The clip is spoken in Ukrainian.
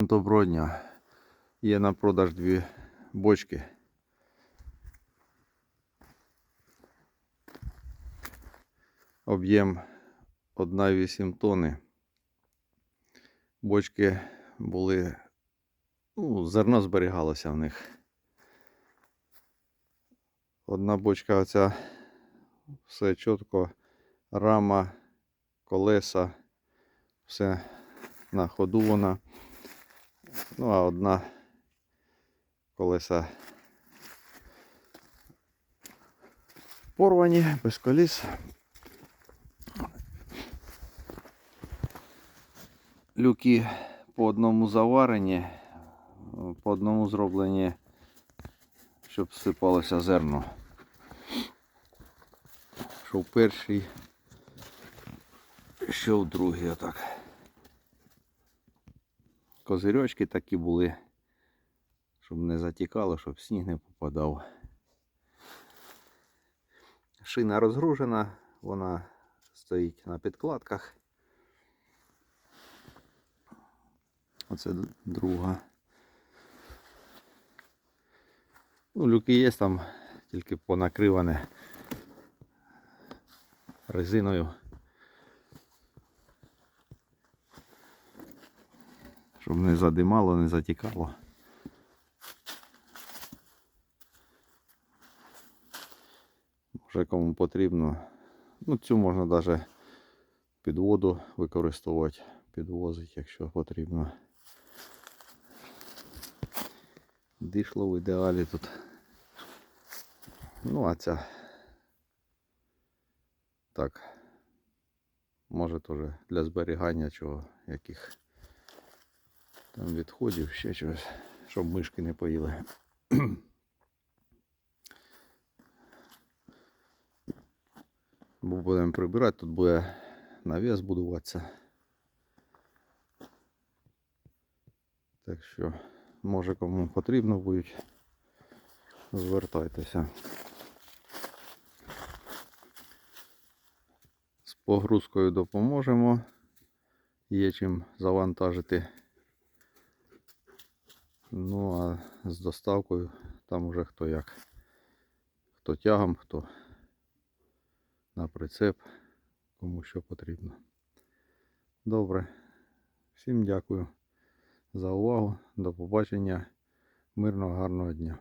Доброго дня. Є на продаж дві бочки. Об'єм 1,8 тонни. Бочки були, ну, зерно зберігалося в них. Одна бочка оця все чітко, рама, колеса, все на ходу вона. Ну, а одна колеса порвані, без коліс. Люки по одному заварені, по одному зроблені, щоб всипалося зерно. Що в перший, що в другий отак. Козирьочки такі були, щоб не затікало, щоб сніг не попадав. Шина розгружена, вона стоїть на підкладках. Оце друга. Ну, люки є там, тільки понакриване резиною. Щоб не задимало, не затікало. Може кому потрібно. Ну, цю можна навіть під воду використовувати, підвозити, якщо потрібно. Дишло в ідеалі тут. Ну, а ця так. Може теж для зберігання чого, яких там відходів, ще чогось, щоб мишки не поїли. Бо будемо прибирати, тут буде навіс будуватися. Так що, може кому потрібно будуть, звертайтеся. З погрузкою допоможемо. Є чим завантажити. Ну а з доставкою там уже хто як. Хто тягом, хто на прицеп, кому що потрібно. Добре. Всім дякую за увагу. До побачення. Мирного гарного дня.